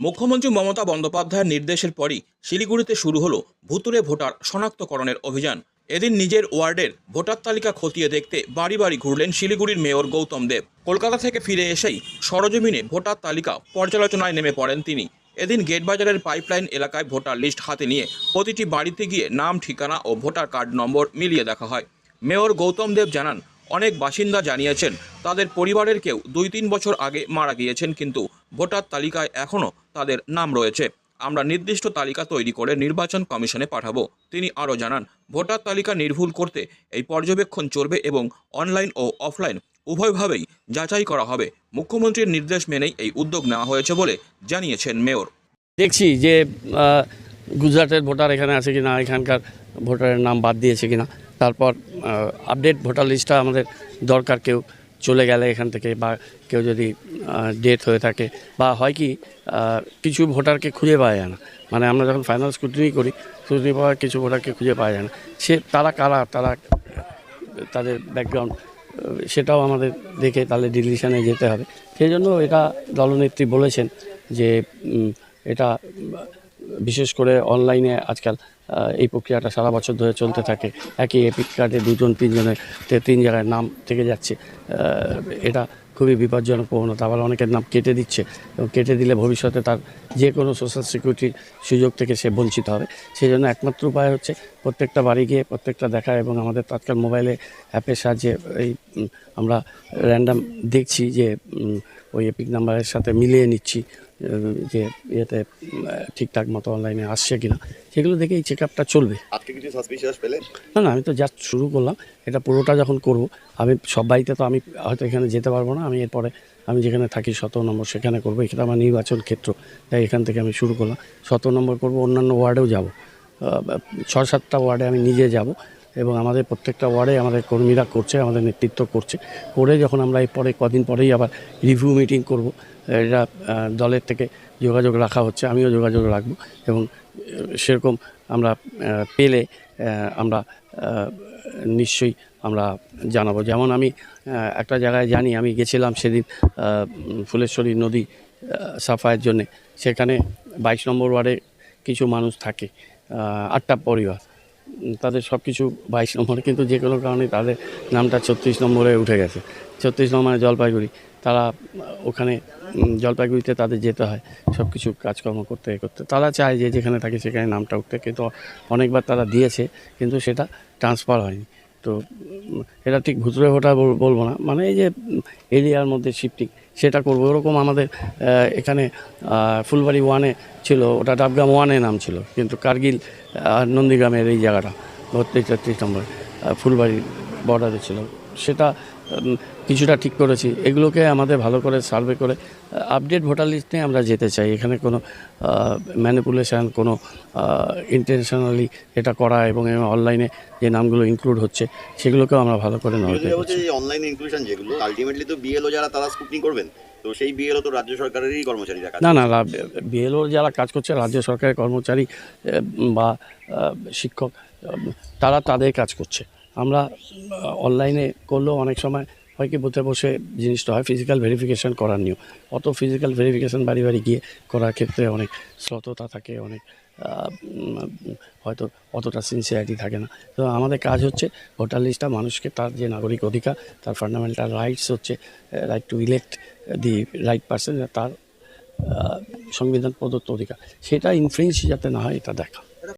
মুখ্যমন্ত্রী মমতা বন্দ্যোপাধ্যায়ের নির্দেশের পরই শিলিগুড়িতে শুরু হলো ভুতুরে ভোটার শনাক্তকরণের অভিযান। এদিন নিজের ওয়ার্ডের ভোটার তালিকা খতিয়ে দেখতে বাড়ি বাড়ি ঘুরলেন শিলিগুড়ির মেয়র গৌতম দেব। কলকাতা থেকে ফিরে এসেই সরজমিনে ভোটার তালিকা পর্যালোচনায় নেমে পড়েন তিনি। এদিন গেটবাজারের পাইপলাইন এলাকায় ভোটার লিস্ট হাতে নিয়ে প্রতিটি বাড়িতে গিয়ে নাম, ঠিকানা ও ভোটার কার্ড নম্বর মিলিয়ে দেখা হয়। মেয়র গৌতম দেব জানান অনেক বাসিন্দা জানিয়েছেন, তাদের পরিবারের কেউ দুই তিন বছর আগে মারা গিয়েছেন কিন্তু ভোটার তালিকায় এখনও তাদের নাম রয়েছে। আমরা নির্দিষ্ট তালিকা তৈরি করে নির্বাচন কমিশনে পাঠাবো, তিনি আরও জানান। ভোটার তালিকা নির্ভুল করতে এই পর্যবেক্ষণ চলবে এবং অনলাইন ও অফলাইন উভয়ভাবেই যাচাই করা হবে। মুখ্যমন্ত্রীর নির্দেশ মেনেই এই উদ্যোগ নেওয়া হয়েছে বলে জানিয়েছেন মেয়র। দেখছি যে গুজরাটের ভোটার এখানে আছে কি না এখানকার ভোটারের নাম বাদ দিয়েছে কি না তারপর আপডেট ভোটার লিস্টটা আমাদের দরকার কেউ চলে গেলে এখান থেকে বা কেউ যদি ডেথ হয়ে থাকে বা হয় কি কিছু ভোটারকে খুঁজে পাওয়া যায় না। মানে আমরা যখন ফাইনাল স্ক্রুটিনি করি স্ক্রুটিনি পাওয়া কিছু ভোটারকে খুঁজে পাওয়া যায় না। সে, তারা কারা, তারা, তাদের ব্যাকগ্রাউন্ড সেটাও আমাদের দেখে তাহলে ডিলিশনে যেতে হবে। সেই জন্য এটা দলনেত্রী বলেছেন যে এটা বিশেষ করে অনলাইনে আজকাল এই প্রক্রিয়াটা সারা বছর ধরে চলতে থাকে। একই এপিক কার্ডে দুজন, তিনজনের তিন জায়গায় নাম থেকে যাচ্ছে। এটা খুবই বিপজ্জনক প্রবণতা। আবার অনেকের নাম কেটে দিচ্ছে এবং কেটে দিলে ভবিষ্যতে তার যে কোনো সোশ্যাল সিকিউরিটির সুযোগ থেকে সে বঞ্চিত হবে। সেই জন্য একমাত্র উপায় হচ্ছে প্রত্যেকটা বাড়ি গিয়ে প্রত্যেকটা দেখা এবং আমাদের তৎকাল মোবাইলে অ্যাপের সাহায্যে এই আমরা র্যান্ডাম দেখছি যে ওই এপিক নাম্বারের সাথে মিলিয়ে নিচ্ছি যে ইয়েতে ঠিকঠাক মতো অনলাইনে আসছে কিনা সেগুলো দেখে এই চেক আপটা চলবে। আজকে কিছু সাসপিশিয়াস পেলেন না না আমি তো জাস্ট শুরু করলাম এটা পুরোটা যখন করব আমি সব বাড়িতে তো আমি হয়তো এখানে যেতে পারব না আমি এরপরে আমি যেখানে থাকি শত নম্বর সেখানে করব এখানে আমার নির্বাচন ক্ষেত্র তাই এখান থেকে আমি শুরু করলাম। শত নম্বর করব অন্যান্য ওয়ার্ডেও যাব। ছ সাতটা ওয়ার্ডে আমি নিজে যাব এবং আমাদের প্রত্যেকটা ওয়ার্ডে আমাদের কর্মীরা করছে আমাদের নেতৃত্ব করছে। করে যখন আমরা এই পরে কদিন পরেই আবার রিভিউ মিটিং করব এটা দলের থেকে যোগাযোগ রাখা হচ্ছে আমিও যোগাযোগ রাখব এবং সেরকম আমরা পেলে আমরা নিশ্চয়ই আমরা জানাব। যেমন আমি একটা জায়গায় জানি আমি গেছিলাম সেদিন ফুলেশ্বরী নদী আহ, সাফাইয়ের জন্যে। সেখানে বাইশ নম্বর ওয়ার্ডে কিছু মানুষ থাকে আটটা পরিবার। তাদের সব কিছু বাইশ নম্বরে, কিন্তু যে কোনো কারণে তাদের নামটা ছত্রিশ নম্বরে উঠে গেছে। ছত্রিশ নম্বরে জলপাইগুড়ি। তারা ওখানে জলপাইগুড়িতে তাদের যেতে হয় সব কিছু কাজকর্ম করতে করতে। তারা চায় যে যেখানে থাকে সেখানে নামটা উঠতে, কিন্তু অনেকবার তারা দিয়েছে, কিন্তু সেটা ট্রান্সফার হয়নি। তো এটা ঠিক ভুতুরে ভোটা বলব না। মানে এই যে এরিয়ার মধ্যে শিফটিং সেটা করব। ওরকম আমাদের এখানে ফুলবাড়ি ওয়ানে ছিল, ওটা ডাবগ্রাম ওয়ানে নাম ছিল। কিন্তু কার্গিল নন্দীগ্রামের এই জায়গাটা, বত্রিশ তেত্রিশ নম্বর ফুলবাড়ি বর্ডারে ছিল। সেটা কিছুটা ঠিক করেছি। এগুলোকে আমাদের ভালো করে সার্ভে করে আপডেট ভোটার লিস্ট নিয়ে আমরা যেতে চাই। এখানে কোনো ম্যানিপুলেশন কোনো ইন্টেনশনালি এটা করা এবং অনলাইনে যে নামগুলো ইনক্লুড হচ্ছে সেগুলোকেও আমরা ভালো করে নজর অনলাইন ইনক্লুশন যেগুলো আলটিমেটলি তো বিএলও যারা তারা স্কুটনি করবেন। তো সেই বিএলও তো রাজ্য সরকারেরই কর্মচারীরা না না বিএলও যারা কাজ করছে রাজ্য সরকারের কর্মচারী বা শিক্ষক তারা তাদের কাজ করছে। আমরা অনলাইনে করলেও অনেক সময় হয় কি বসে বসে জিনিসটা হয় ফিজিক্যাল ভেরিফিকেশান করার নিয়েও অত ফিজিক্যাল ভেরিফিকেশান বাড়ি বাড়ি গিয়ে করার ক্ষেত্রে অনেক শ্রততা থাকে, অনেক হয়তো অতটা সিনসিয়ারিটি থাকে না। তো আমাদের কাজ হচ্ছে ভোটার লিস্টটা মানুষকে, তার যে নাগরিক অধিকার, তার ফান্ডামেন্টাল রাইটস হচ্ছে right to elect the right person তার সংবিধান প্রদত্ত অধিকার। সেটা ইনফ্লুয়েন্স যাতে না হয়, এটা দেখা।